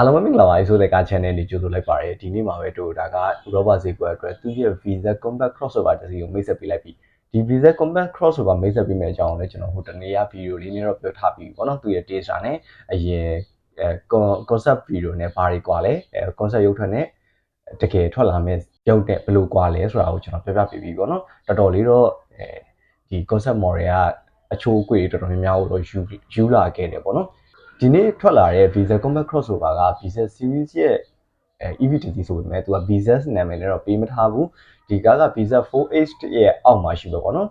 အားလုံးပဲမင်္ဂလာပါဆိုတဲ့ကာ channel လေးကြိုဆိုလိုက်ပါရစေဒီနေ့မှာပဲ Toyota ကဥရောပဈေးကွက်အတွက်သူ့ရဲ့ Visa Compact Crossover တစ်စီးကိုမိတ်ဆက်ပေးလိုက်ပြီဒီ Visa Compact Crossover မိတ်ဆက်ပေးမယ့်အကြောင်းကိုလည်းကျွန်တော်ဟိုတနေ့ကဗီဒီယိုလေးနဲ့တော့ပြောထားပြီးပေါ့နော်သူ့ရဲ့ data နဲ့အရင်အဲ concept video နဲ့ဘာတွေကွာလဲအဲ concept ရုပ်ထွက်နဲ့တကယ်ထွက်လာမယ့်ရုပ်နဲ့ဘယ်လိုကွာလဲဆိုတာကိုကျွန်တော်ပြောပြပေးပြီပေါ့နော်တော်တော်လေးတော့အဲဒီ concept model ကအချိုးအကွေတော်တော်များများကိုတော့ယူယူလာခဲ့တယ်ပေါ့နော် ဒီနေ့ထွက်လာတဲ့ Visa Compact Crossover က Visa Series ရဲ့အဲ EVTC ဆိုပေမဲ့သူက Visa နာမည်နဲ့တော့ပေးမထားဘူးဒီကားက Visa 4H ရဲ့အောက်မှာရှိပဲပေါ့နော်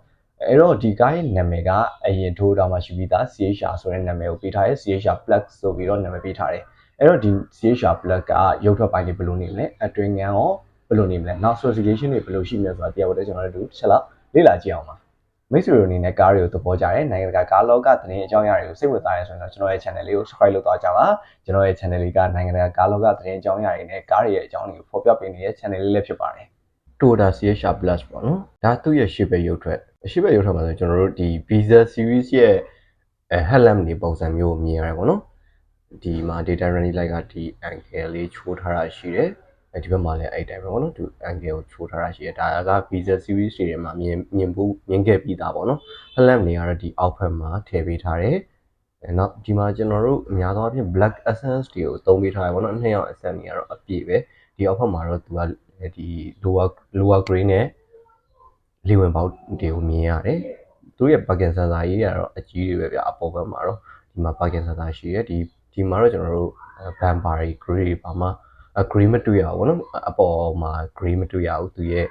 အဲ့တော့ဒီကားရဲ့နာမည်ကအရင် Toyota မှာရှိပြီးသား CHR ဆိုတဲ့နာမည်ကိုပေးထားတယ် CHR Plus ဆိုပြီးတော့နာမည်ပေးထားတယ်အဲ့တော့ဒီ CHR Plus ကရုပ်ထွက်ပိုင်းတွေဘယ်လိုနေမလဲအတွင်းငန်းရောဘယ်လိုနေမလဲနောက် specification တွေဘယ်လိုရှိမလဲဆိုတာတရားဝင်ကျွန်တော်တို့တစ်ချက်လောက်လေ့လာကြည့်အောင်ပါ မိတ်ဆွေတို့အနေနဲ့ကားတွေကိုသဘောကျတယ်နိုင်ငံတကာကားလောကသတင်းအကြောင်းအရာတွေကိုစိတ်ဝင်စားရဆိုရင်တော့ကျွန်တော်ရဲ့ channel လေးကို subscribe လုပ်သွားကြပါကျွန်တော်ရဲ့ channel လေးကနိုင်ငံတကာကားလောကသတင်းအကြောင်းအရာတွေနဲ့ကားတွေရဲ့အကြောင်းတွေကိုဖော်ပြပေးနေတဲ့ channel လေးလည်းဖြစ်ပါတယ် Toyota CHR Plus ပေါ့နော်ဒါသူ့ရဲ့ရှေ့ဘက်ရုပ်ထွက်ရှေ့ဘက်ရုပ်ထွက်မှာဆိုကျွန်တော်တို့ဒီ Visa Series ရဲ့အဲ headlamp တွေပုံစံမျိုးကိုမြင်ရတယ်ပေါ့နော်ဒီမှာ data running light ကဒီ angle လေးချိုးထားတာရှိတယ် အဲဒီဘက်မှာလည်းအဲ့တိုင်းပဲပေါ့နော်သူ angle ကိုချိုးထားတာရှိတယ်ဒါက Visa Series တွေထဲမှာမြင်မြင်ဘူးမြင်ခဲ့ပြီးသားပေါ့နော် headlamp တွေကတော့ဒီအောက်ဘက်မှာထည့်ပေးထားတယ်အဲနောက်ဒီမှာကျွန်တော်တို့အများသောအားဖြင့် black essence တွေကိုသုံးပေးထားတယ်ပေါ့နော်နှစ်ယောက် essence တွေကတော့အပြည့်ပဲဒီအောက်ဘက်မှာတော့သူကဒီ lower lower grade နဲ့လေဝင်ပေါက်တွေကိုမြင်ရတယ်သူရဲ့ parking sensor ကြီးတွေကတော့အကြီးတွေပဲဗျအပေါ်ဘက်မှာတော့ဒီမှာ parking sensor ရှိရဒီဒီမှာတော့ကျွန်တော်တို့ bumper တွေ grade တွေပါမှာ green မတွေ့ရဘူးပေါ့နော်အပေါ်မှာ green မတွေ့ရဘူးသူရဲ့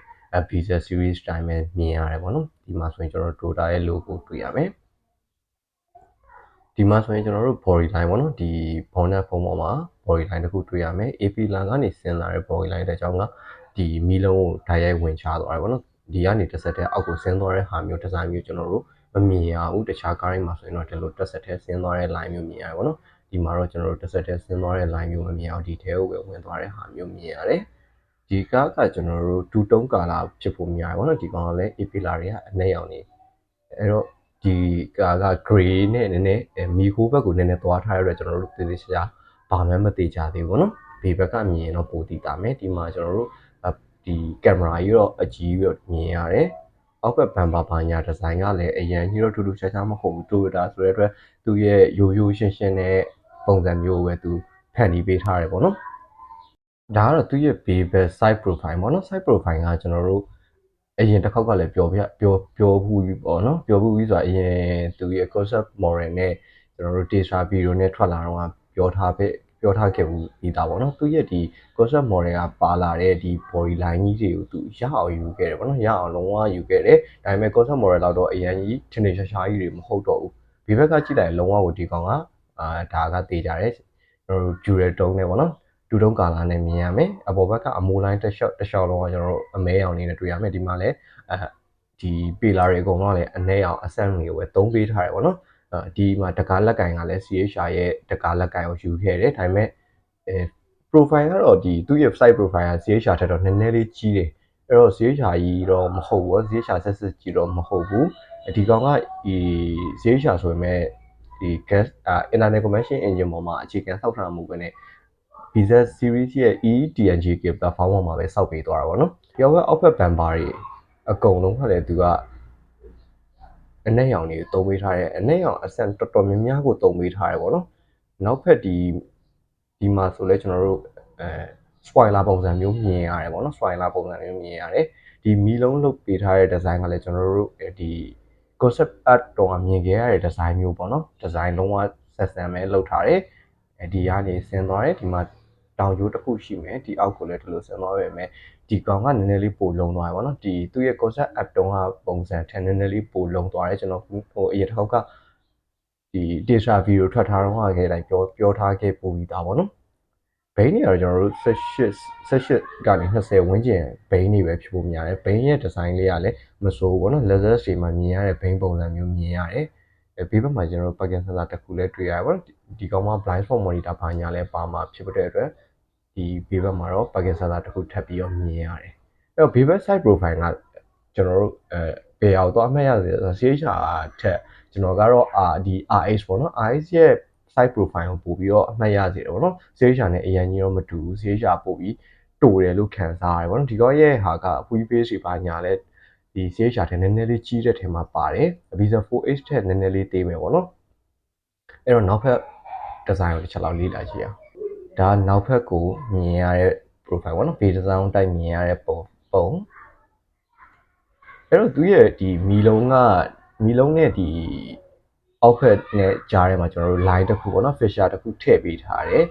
Visa series တိုင်းပဲမြင်ရတယ်ပေါ့နော်ဒီမှာဆိုရင်ကျွန်တော်တို့ Toyota ရဲ့ logo တွေ့ရမယ်ဒီမှာဆိုရင်ကျွန်တော်တို့ body line ပေါ့နော်ဒီ bonnet ဖုံးပေါ်မှာ body line တစ်ခုတွေ့ရမယ် AP line ကနေဆင်းလာတဲ့ body line တဲ့အကြောင်းကဒီမီလုံးကိုဓာတ်ရိုက်ဝင်ချသွားတယ်ပေါ့နော်ဒီကနေတစ်ဆက်တည်းအောက်ကိုဆင်းသွားတဲ့ဟာမျိုးဒီဇိုင်းမျိုးကျွန်တော်တို့မမြင်ရဘူးတခြားကားတွေမှာဆိုရင်တော့ဒီလိုတစ်ဆက်တည်းဆင်းသွားတဲ့ line မျိုးမြင်ရတယ်ပေါ့နော် ဒီမှာတော့ကျွန်တော်တို့တစ်ဆက်တည်းဆင်းသွားတဲ့ line မျိုးမမြင်အောင်ဒီထဲကိုပဲဝင်သွားတဲ့ဟာမျိုးမြင်ရတယ်ဒီကားကကျွန်တော်တို့တူတုံးကာလာဖြစ်ဖို့များတယ်ဗောနော်ဒီကောင်ကလည်း AP လာတွေကအနက်ရောင်နေအဲ့တော့ဒီကားက gray နဲ့နည်းနည်းမီဟိုးဘက်ကိုနည်းနည်းသွားထားရတဲ့ကျွန်တော်တို့သေသေးချာချာဘာမှမသေးကြသေးဘူးဗောနော်ဘေးဘက်ကမြင်ရင်တော့ပိုတည်တာမယ်ဒီမှာကျွန်တော်တို့ဒီကင်မရာကြီးတော့အကြီးပြီးတော့မြင်ရတယ်အောက်ဘက်ဘန်ပါဘာညာဒီဇိုင်းကလည်းအရင်ကြီးတော့ထူးထူးခြားခြားမဟုတ်ဘူး Toyota ဆိုတဲ့အတွက်သူ့ရဲ့ရိုးရိုးရှင်းရှင်းနဲ့ ပုံစံမျိုးပဲသူဖန်တီးပေးထားတယ်ပေါ့နော်ဒါကတော့သူ့ရဲ့ bevel side profile ပေါ့နော် side profile ကကျွန်တော်တို့အရင်တစ်ခေါက်ကလည်းပြောပြပြောပြောဘူးပြီပေါ့နော်ပြောဘူးပြီဆိုတာအရင်သူရဲ့ concept model နဲ့ကျွန်တော်တို့ data video နဲ့ထွက်လာတော့ပြောထားပဲပြောထားခဲ့ဘူးပြီးသားပေါ့နော်သူရဲ့ဒီ concept model ကပါလာတဲ့ဒီ body line ကြီးတွေကိုသူရအောင်ယူခဲ့တယ်ပေါ့နော်ရအောင်လုံးဝယူခဲ့တယ်ဒါပေမဲ့ concept model တော့တော့အရင်ကြီးထင်ထင်ရှားရှားကြီးတွေမဟုတ်တော့ဘူးဒီဘက်ကကြည့်လိုက်လုံးဝကိုဒီကောင်က အာဒါကသေးကြတယ်ကျွန်တော်တို့ dual tone နဲ့ပေါ့နော်ဒူတုံးကာလာနဲ့မြင်ရမယ်အပေါ်ဘက်ကအမိုးလိုင်းတစ်လျှောက်တစ်လျှောက်လုံးကကျွန်တော်တို့အမဲရောင်လေးနဲ့တွေ့ရမယ်ဒီမှာလည်းအဲဒီပေလာတွေအကုန်လုံးကလည်းအနဲရောင်အဆန့်တွေကိုပဲသုံးပေးထားတယ်ပေါ့နော်အဲဒီမှာတကားလက်ကင်ကလည်း CHR ရဲ့တကားလက်ကင်ကိုယူခဲ့တယ်ဒါပေမဲ့အဲ profile ကတော့ဒီသူ့ရဲ့ site profile က CHR ထက်တော့နည်းနည်းလေးကြီးတယ်အဲ့တော့ CHR ကြီးတော့မဟုတ်ဘူး CHR ဆက်စစ်ကြီးတော့မဟုတ်ဘူးဒီကောင်ကဒီ CHR ဆိုပေမဲ့ ဒီ gas internal combustion engine ပေါ်မှာအခြေခံဆောက်ထားမှုပဲနဲ့ Visa series ရဲ့ EDNGK platform ပေါ်မှာပဲစောက်ပေးသွားတာပေါ့နော်။ပြောင်းဘက်အောက်ဘက်ဘန်ပါတွေအကုန်လုံးကလည်းသူကအနက်ရောင်တွေတုံးပေးထားတယ်အနက်ရောင်အဆန်တော်တော်များများကိုတုံးပေးထားတယ်ပေါ့နော်။နောက်ဖက်ဒီဒီမှာဆိုလဲကျွန်တော်တို့အဲ spoiler ပုံစံမျိုးမြင်ရတယ်ပေါ့နော် spoiler ပုံစံမျိုးမြင်ရတယ်။ဒီမီလုံးလုတ်ပေးထားတဲ့ design ကလည်းကျွန်တော်တို့ဒီ concept art တော့မြင်ခဲ့ရတဲ့ design မျိုးပေါ့နော်။ design လုံးဝဆက်ဆံပဲလုပ်ထားတယ်။အဲဒီကနေဆင်းသွားတယ်ဒီမှာတောင်ကျိုးတစ်ခုရှိမယ်ဒီအောက်ကိုလည်းဒီလိုဆင်းသွားပဲမယ်ဒီကောင်ကနည်းနည်းလေးပိုလုံသွားတယ်ဗောနော်ဒီသူ့ရဲ့ concept app တုံးကပုံစံထန်နည်းနည်းလေးပိုလုံသွားတယ်ကျွန်တော်ဟိုအရင်တစ်ခေါက်ကဒီ data video ထွက်ထားတော့ခဲ့တိုင်းပြောပြောထားခဲ့ပို့ပြီးသားဗောနော် ဘိန်းတွေကတော့ကျွန်တော်တို့18 18ကနေ20ဝန်းကျင်ဘိန်းတွေပဲဖြစ်ဖို့များတယ်ဘိန်းရဲ့ design လေးကလည်းမစိုးဘူးဗောနော် laser တွေမှာမြင်ရတဲ့ဘိန်းပုံစံမျိုးမြင်ရတယ်အဲဘေးဘက်မှာကျွန်တော်တို့ packet sensor တစ်ခုလည်းတွေ့ရတယ်ဗောနော်ဒီကောင်မှာ blind spot monitor ဘာညာလဲပါမှာဖြစ်တဲ့အတွက်ဒီဘေးဘက်မှာတော့ packet sensor တစ်ခုထပ်ပြီးတော့မြင်ရတယ်အဲ့တော့ဘေးဘက် side profile ကကျွန်တော်တို့အဲဘယ်အောင်တော့အမှတ်ရစေဆို CHR ထက်ကျွန်တော်ကတော့ R ဒီ RH ပေါ့နော် RH ရဲ့ site profile ကိုပို့ပြီးတော့အမှတ်ရစေတယ်ပေါ့နော် CHR နဲ့အရင်ကြီးတော့မတူဘူး CHR ပို့ပြီးတူတယ်လို့ခံစားရတယ်ပေါ့နော်ဒီကောရဲ့ဟာကအပူ face တွေပါညာလဲဒီ CHR ထဲနည်းနည်းလေးကြီးတဲ့ထဲမှာပါတယ် Visa 4H ထက်နည်းနည်းလေးသေးမယ်ပေါ့နော်အဲ့တော့နောက်ဖက် design ကိုတစ်ချက်လောက်လေ့လာကြည့်အောင်ဒါကနောက်ဖက်ကိုမြင်ရတဲ့ profile ပေါ့နော် base design တိုက်မြင်ရတဲ့ပုံပုံအဲ့တော့သူရဲ့ဒီမီလုံးကမီလုံးနဲ့ဒီ အောက်ဖက်နဲ့ကြားထဲမှာကျွန်တော်တို့ line တစ်ခုပေါ့နော် fisher တစ်ခုထည့်ပေးထားတယ်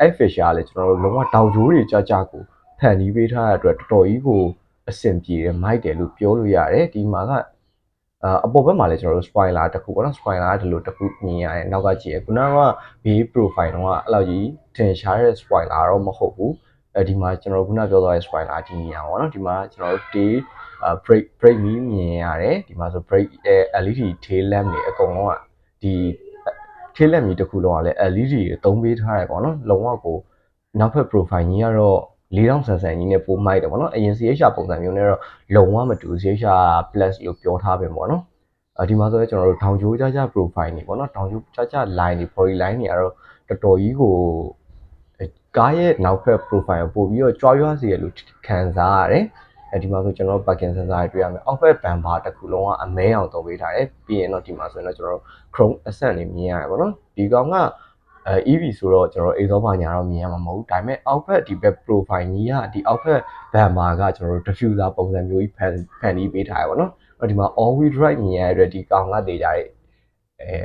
အဲ့ fisher ကလည်းကျွန်တော်တို့လုံးဝတောင်ကြိုးတွေကြာကြာကိုဖန်တီးပေးထားတဲ့အတွက်တော်တော်ကြီးကိုအဆင်ပြေတယ်မိုက်တယ်လို့ပြောလို့ရတယ်ဒီမှာကအာအပေါ်ဘက်မှာလည်းကျွန်တော်တို့ spoiler တစ်ခုပေါ့နော် spoiler ကဒီလိုတစ်ခုမြင်ရတယ်နောက်ကကြည့်ရခုနက B profile တော့အဲ့လောက်ကြီးထင်ရှားတဲ့ spoiler တော့မဟုတ်ဘူးအဲဒီမှာကျွန်တော်ခုနပြောသွားတဲ့ spoiler ဒီနေရာပေါ့နော်ဒီမှာကျွန်တော်တို့ဒီ break break မီးမြင်ရတယ်ဒီမှာဆို break LED tail lamp တွေအကုန်လုံးက ဒီ tail lamp ကြီးတစ်ခုလုံးကလည်း LED တွေသုံးပေးထားရပေါ့နော်လုံးဝကိုနောက်ဖက် profile ကြီးကတော့4000ဆန်ဆန်ကြီးနဲ့ပိုမိုက်တယ်ပေါ့နော်အရင် CHR ပုံစံမျိုးနဲ့တော့လုံးဝမတူ CHR plus လို့ပြောထားပဲပေါ့နော်အဲဒီမှာဆိုတော့ကျွန်တော်တို့ထောင်ချိုးကြကြ profile တွေပေါ့နော်ထောင်ချိုးကြကြ line တွေ body line တွေကတော့တော်တော်ကြီးကိုကားရဲ့နောက်ဖက် profile ကိုပို့ပြီးတော့ကြွားရွားစေရလို့ခံစားရတယ် အဲဒီမှာဆိုကျွန်တော် parking sensor တွေတွေ့ရမယ်အောက်ဘက် bumper တစ်ခုလုံးကအမဲအောင်သုံးပေးထားတယ်ပြီးရင်တော့ဒီမှာဆိုရင်တော့ကျွန်တော် chrome accent တွေမြင်ရတယ်ပေါ့နော်ဒီကောင်ကအဲ EV ဆိုတော့ကျွန်တော် exhaust ဘာညာတော့မြင်ရမှာမဟုတ်ဘူးဒါပေမဲ့အောက်ဘက်ဒီဘက် profile ကြီးကဒီအောက်ဘက် bumper ကကျွန်တော်တို့ diffuser ပုံစံမျိုးကြီးဖန်ဖန်တီးပေးထားရပါတော့အဲ့ဒီမှာ all wheel drive မြင်ရတဲ့ဒီကောင်ကတေးကြတဲ့အဲ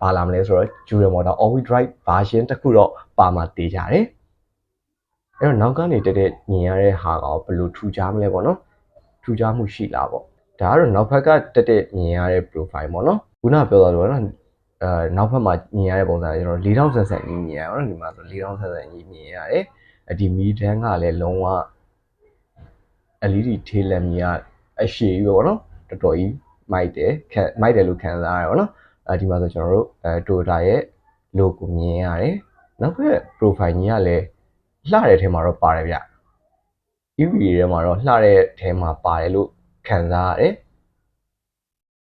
ဘာလာမလဲဆိုတော့ Dual Motor all wheel drive version တစ်ခုတော့ပါမှာတေးကြတယ် အဲ့တော့နောက်ကနေတက်တဲ့မြင်ရတဲ့ဟာကဘယ်လိုထူခြားမလဲပေါ့နော်ထူခြားမှုရှိလားပေါ့ဒါကတော့နောက်ဘက်ကတက်တဲ့မြင်ရတဲ့ profile ပေါ့နော်ခုနပြောသွားလို့နော်အဲနောက်ဘက်မှာမြင်ရတဲ့ပုံစံကကျွန်တော်4000ဆက်ဆက်ကြီးမြင်ရအောင်ဒီမှာဆို4000ဆက်ဆက်ကြီးမြင်ရတယ်အဒီမီဒန်ကလည်းလုံးဝ LED tail lamp ကြီးကအရှိကြီးပဲပေါ့နော်တော်တော်ကြီးမိုက်တယ်ခံမိုက်တယ်လို့ခံစားရတယ်ပေါ့နော်အဲဒီမှာဆိုကျွန်တော်တို့အဲ Toyota ရဲ့ logo မြင်ရတယ်နောက်ဘက် profile ကြီးကလည်း လှတဲ့ထဲမှာတော့ပါတယ်ဗျ EV ထဲမှာတော့လှတဲ့ထဲမှာပါတယ်လို့ခံစားရတယ်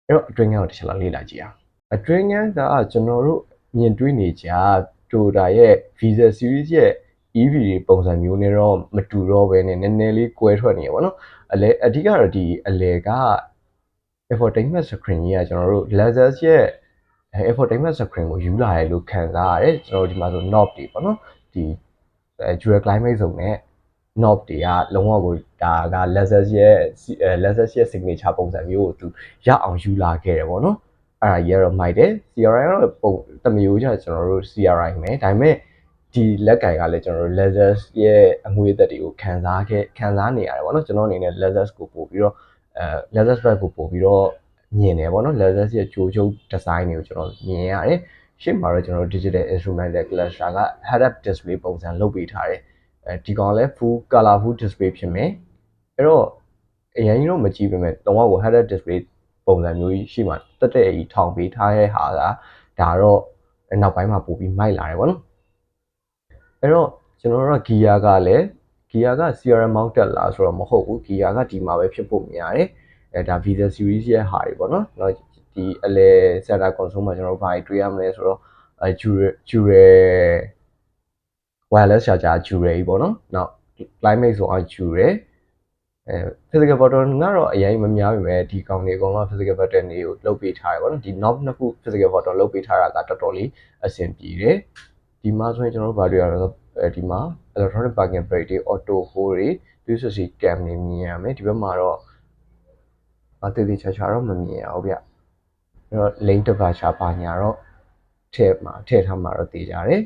အဲ့တော့အတွင်းကန်းကိုတစ်ချက်လောက်လေ့လာကြည့်အောင်အတွင်းကန်းကကျွန်တော်တို့မြင်တွေ့နေကြ Toyota ရဲ့ Visa series ရဲ့ EV တွေပုံစံမျိုးနဲ့တော့မတူတော့ဘဲနဲ့နည်းနည်းလေးကွဲထွက်နေရပါတော့အလဲအဓိကတော့ဒီအလဲက infotainment screen ကြီးကကျွန်တော်တို့ Lexus ရဲ့ infotainment screen ကိုယူလာရလို့ခံစားရတယ်ကျွန်တော်တို့ဒီမှာဆို knob တွေပေါ့နော်ဒီ dual climate zone နဲ့ knob တွေကလုံးဝကိုဒါက Lexus ရဲ့ Lexus ရဲ့ signature ပုံစံမျိုးကိုသူရအောင်ယူလာခဲ့တယ်ပေါ့နော်အဲ့ဒါကြီးကတော့မိုက်တယ် CRI ကတော့ပုံတမျိုးကြကျွန်တော်တို့ CRI မယ်ဒါပေမဲ့ဒီလက်ကင်ကလည်းကျွန်တော်တို့ Lexus ရဲ့အငွေအသက်တွေကိုခံစားခဲ့ခံစားနေရတယ်ပေါ့နော်ကျွန်တော်အနေနဲ့ Lexus ကိုပို့ပြီးတော့အဲ Lexus bag ကိုပို့ပြီးတော့မြင်တယ်ပေါ့နော် Lexus ရဲ့ကြိုးချုပ် design တွေကိုကျွန်တော်မြင်ရတယ် ရှေ့မှာတော့ကျွန်တော်တို့ digital instrumental cluster က head up display ပုံစံလုပ်ပေးထားတယ်အဲဒီကောင်လည်း full colorful display ဖြစ်မယ်အဲ့တော့အရင်ကြီးတော့မကြည့်ပေမဲ့တော့ကို head up display ပုံစံမျိုးကြီးရှိမှတက်တဲ့ကြီးထောင်ပေးထားတဲ့ဟာကဒါတော့နောက်ပိုင်းမှာပို့ပြီးမိုက်လာတယ်ပေါ့နော်အဲ့တော့ကျွန်တော်တို့က gear ကလည်း gear က CRM mounted လားဆိုတော့မဟုတ်ဘူး gear ကဒီမှာပဲဖြစ်ဖို့များတယ်အဲဒါ Visa series ရဲ့ဟာတွေပေါ့နော်။နောက် ဒီအလဲ center console မှာကျွန်တော်တို့ဘာတွေတွေ့ရမလဲဆိုတော့အဲ Jure Jure wireless charger Jure ကြီးပေါ့နော်။နောက် climate ဆိုအောင် Jure အဲ physical button ကတော့အရင်မများပြီပဲဒီကောင်တွေအကုန်လုံး physical button တွေကိုလုတ်ပေးထားတယ်ပေါ့နော်ဒီ knob နှစ်ခု physical button လုတ်ပေးထားတာကတော်တော်လေးအဆင်ပြေတယ်ဒီမှာဆိုရင်ကျွန်တော်တို့ဗာတွေ့ရတော့အဲဒီမှာ electronic parking brake တွေ auto hold တွေ360 cam တွေမြင်ရမယ်ဒီဘက်မှာတော့အသေးသေးချာချာတော့မမြင်ရဘူးဗျ အဲ့တော့ lane departure ပါညာတော့ထည့်မှာထည့်ထားမှာတော့တည်ကြတယ်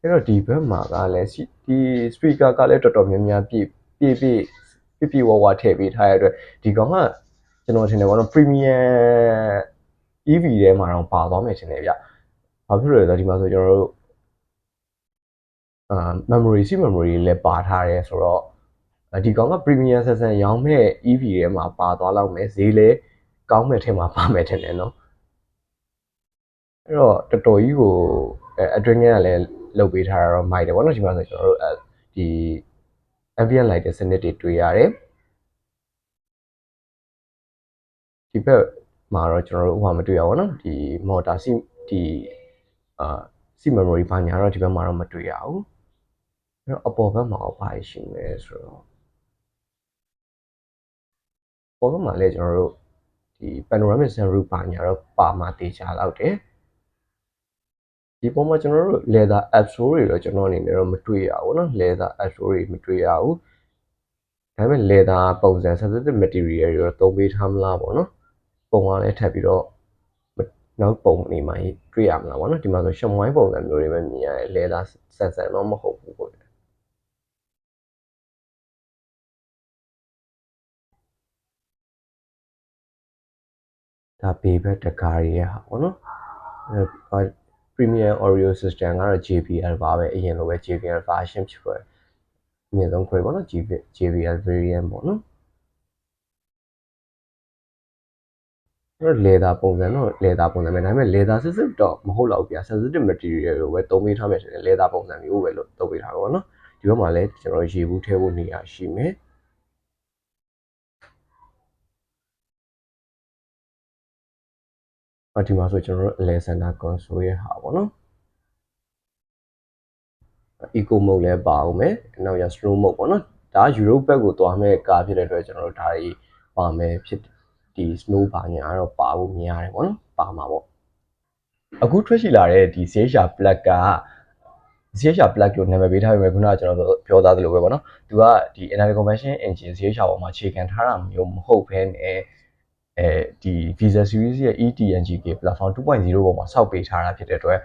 အဲ့တော့ဒီဘက်မှာကလည်းဒီ speaker ကလည်းတော်တော်များများပြည့်ပြည့်ပြည့်ပြည့်ပြည့်ဝဝထည့်ပေးထားရတဲ့အတွက်ဒီကောင်ကကျွန်တော်ထင်တယ်ဘောနော် premium EV ထဲမှာတော့ပါသွားမယ်ထင်တယ်ဗျဘာဖြစ်လို့လဲဆိုတော့ဒီမှာဆိုကျွန်တော်တို့အာ memory C memory လည်းပါထားရဲဆိုတော့ဒီကောင်က premium ဆက်ဆန်ရောင်းမဲ့ EV ထဲမှာပါသွားလောက်မယ်ဈေးလည်း ကောင်းမဲ့ထဲမှာပါမယ်ထင်တယ်နော်အဲ့တော့တော်တော်ကြီးကိုအတွင်းကလည်းလုတ်ပေးထားတာတော့မိုက်တယ်ဗောနော်ဒီမှာဆိုကျွန်တော်တို့ဒီ ambient light တဲ့စနစ်တွေတွေ့ရတယ်ဒီဘက်မှာတော့ကျွန်တော်တို့ဟိုမှာမတွေ့ရပါဘူးเนาะဒီ motor seat ဒီအာစီ memory ဘာညာတော့ဒီဘက်မှာတော့မတွေ့ရဘူးအဲ့တော့အပေါ်ဘက်မှာဘာရှိမလဲဆိုတော့ပေါ်ဘက်မှာလည်းကျွန်တော်တို့ ဒီ panoramic sunroof ဘာညာတော့ပါမှာတေချာလောက်တယ်ဒီပုံမှာကျွန်တော်တို့ leather app store တွေတော့ကျွန်တော်အနေနဲ့တော့မတွေ့ရဘူးเนาะ leather app store တွေမတွေ့ရဘူးဒါပေမဲ့ leather ပုံစံ sensitive material တွေတော့သုံးပေးထားမလားပေါ့နော်ပုံကလည်းထပ်ပြီးတော့နောက်ပုံနေမှာတွေ့ရမလားပေါ့နော်ဒီမှာဆိုရှမွိုင်းပုံစံမျိုးတွေပဲမြင်ရတယ် leather ဆန်ဆန်တော့မဟုတ်ဘူးပေါ့ ဒါဘေးဘက်တကားရဲ့ဟာပေါ့နော်အဲ Premium Audio System ကတော့ JBL ပါပဲအရင်လိုပဲ JBL version ဖြစ်ပါတယ်အမြင့်ဆုံး grade ပေါ့နော် JBL variant ပေါ့နော်အဲ့တော့ leather ပုံစံတော့ leather ပုံစံပဲဒါပေမဲ့ leather စစ်စစ်တော့မဟုတ်တော့ဘူးဗျာ sensitive material ကိုပဲသုံးပေးထားမယ်ဆိုရင် leather ပုံစံမျိုးပဲလို့သုံးပေးထားပါတော့နော်ဒီဘက်မှာလည်းကျွန်တော်ရေဘူးထဲဖို့နေရာရှိမယ် အဒီမှာဆိုကျွန်တော်တို့ Alexander console ရဲ့ဟာပေါ့နော် eco mode လည်းပါအောင်မယ်နောက်ရ slow mode ပေါ့နော်ဒါက Europe ဘက်ကိုသွားမဲ့ကားဖြစ်တဲ့အတွက်ကျွန်တော်တို့ဒါတွေပါမယ်ဖြစ်ဒီ snow ပါညာတော့ပါဖို့များတယ်ပေါ့နော်ပါမှာပေါ့အခုထွက်ရှိလာတဲ့ဒီ CHR Black က CHR Black ကိုနာမည်ပေးထားပေမဲ့ခုနကကျွန်တော်တို့ပြောသားသလိုပဲပေါ့နော်သူကဒီ Energy Conversion Engine CHR ပေါ်မှာခြေခံထားတာမျိုးမဟုတ်ဘဲနဲ့ အဲဒီ Visa Series ရဲ့ ETNGK platform 2.0ပေါ်မှာစောက်ပေးထားတာဖြစ်တဲ့အတွက်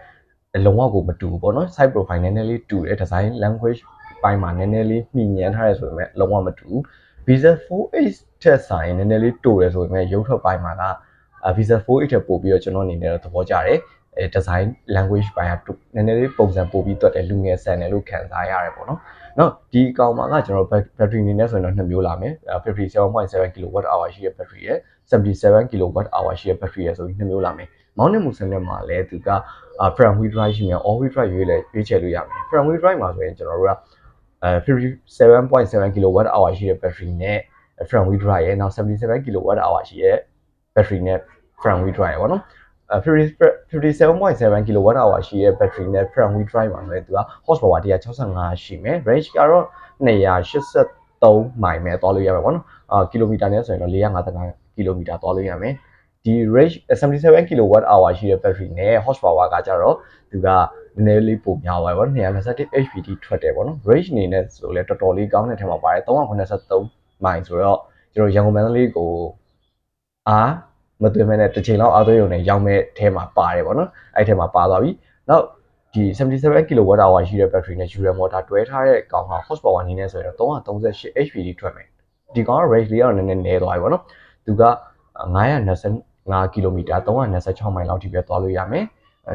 လုံးဝကိုမတူဘူးပေါ့နော် site profile နည်းနည်းလေးတူတယ် design language ပိုင်းမှာနည်းနည်းလေးနှီးညံထားရဆိုပေမဲ့လုံးဝမတူဘူး Visa 4H ထက်ဆိုင်နည်းနည်းလေးတူတယ်ဆိုပေမဲ့ရုပ်ထွက်ပိုင်းမှာက Visa 4H ထက်ပို့ပြီးတော့ကျွန်တော်အနေနဲ့တော့သဘောကျတယ်အဲ design language ပိုင်းကနည်းနည်းလေးပုံစံပို့ပြီးတွက်တယ်လူငယ်ဆန်တယ်လို့ခံစားရတယ်ပေါ့နော်။နောက်ဒီကောင်မှာကကျွန်တော် battery အနေနဲ့ဆိုရင်တော့နှစ်မျိုးလာမယ်။57.7 kWh ရှိတဲ့ battery ရဲ့ 77 kWh ရှိတဲ့ battery ရဲ့ဆိုပြီးနှစ်မျိုးလာမယ်။မောင်းနေမှုစနစ်မှာလည်းသူက front wheel drive ရှိမယ် all wheel drive ရွေးလဲရွေးချယ်လို့ရမယ် front wheel drive မှာဆိုရင်ကျွန်တော်တို့ကအဲ57.7 kWh ရှိတဲ့ battery နဲ့ front wheel drive ရဲ့နောက်77 kWh ရှိတဲ့ battery နဲ့ front wheel drive ပေါ့နော်အဲ57.7 kWh ရှိတဲ့ battery နဲ့ front wheel drive မှာလည်းသူက horsepower 165ရှိမယ် range ကတော့283မိုင်ပဲသွားလို့ရမှာပေါ့နော်အာကီလိုမီတာနဲ့ဆိုရင်တော့455 ကီလိုမီတာသွားလို့ရမယ်ဒီ range 77 kWh ရှိတဲ့ battery နဲ့ horsepower ကကြတော့သူကနည်းနည်းလေးပိုများသွားပြီပေါ့221 HP ထွက်တယ်ပေါ့နော် range အနေနဲ့ဆိုလဲတော်တော်လေးကောင်းတဲ့ထဲမှာပါတယ်383မိုင်ဆိုတော့ကျွန်တော်ရန်ကုန်မန္တလေးကိုအားမသွင်းမဲ့တစ်ချိန်လောက်အားသွင်းရုံနဲ့ရောက်မဲ့အဲမှာပါတယ်ပေါ့နော်အဲ့ထဲမှာပါသွားပြီနောက်ဒီ77 kWh ရှိတဲ့ battery နဲ့ UL motor တွဲထားတဲ့ကောင်က horsepower အနေနဲ့ဆိုရင်တော့338 HP ထွက်မယ်ဒီကောင်က range လေးကတော့နည်းနည်းနည်းသွားပြီပေါ့နော် သူက925 km 326မိုင်လောက်ထိပဲသွားလို့ရမယ်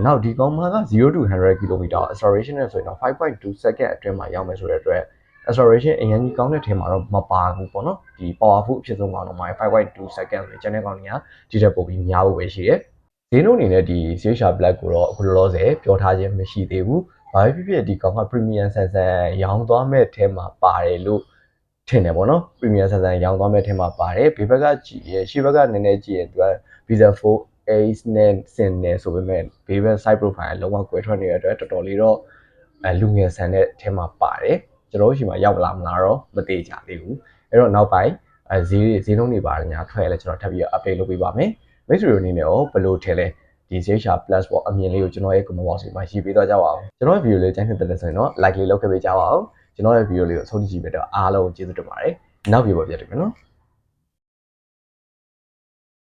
နောက်ဒီကောင်မှာက0 to 100 km acceleration နဲ့ဆိုရင်တော့5.2 second အတွင်းမှာရောက်မယ်ဆိုတဲ့အတွက် acceleration အရင်ကြီးကောင်းတဲ့ထဲမှာတော့မပါဘူးပေါ့နော်ဒီ powerful အဖြစ်ဆုံးကောင်တော့မှာ5.2 second ဆိုရင်ကျန်တဲ့ကောင်တွေကဒီထက်ပိုပြီးများဖို့ပဲရှိတယ်ဈေးနှုန်းအနေနဲ့ဒီ CHR Black ကိုတော့အခုလောလောဆယ်ပြောထားခြင်းမရှိသေးဘူး။ဘာဖြစ်ဖြစ်ဒီကောင်က premium ဆန်ဆန်ရောင်းသွားမဲ့ထဲမှာပါတယ်လို့ ထင်တယ်ပေါ့နော် premium ဆန်ဆန်ရောင်းသွားမဲ့ထဲမှာပါတယ်ဘေးဘက်ကကြည့်ရရှေ့ဘက်ကနည်းနည်းကြည့်ရင်သူက Visa 4 Ace နဲ့ဆင်နေဆိုပေမဲ့ဘေးဘက် side profile လုံးဝကွဲထွက်နေတဲ့အတွက်တော်တော်လေးတော့အဲလူငယ်ဆန်တဲ့ထဲမှာပါတယ်ကျွန်တော်တို့ရှိမှရောက်လာမလားတော့မသေးကြသေးဘူးအဲ့တော့နောက်ပိုင်းအဲဈေးဈေးနှုန်းတွေပါတယ်ညာထွက်လဲကျွန်တော်ထပ်ပြီး update လုပ်ပေးပါမယ်မိတ်ဆွေတို့အနေနဲ့ရောဘယ်လိုထင်လဲဒီ CHR Plus ပေါ့အမြင်လေးကိုကျွန်တော်ရဲ့ comment box မှာရေးပေးတော့ကြပါအောင်ကျွန်တော်ရဲ့ video လေးကြိုက်တဲ့ဆိုရင်တော့ like လေးလုပ်ခဲ့ပေးကြပါအောင် ကျွန်တော်ရဲ့ video လေးကိုအဆုံးထိကြည့်ပေးတော့အားလုံးကျေးဇူးတင်ပါတယ်နောက် video ပေါ်ပြတ်တယ်နော်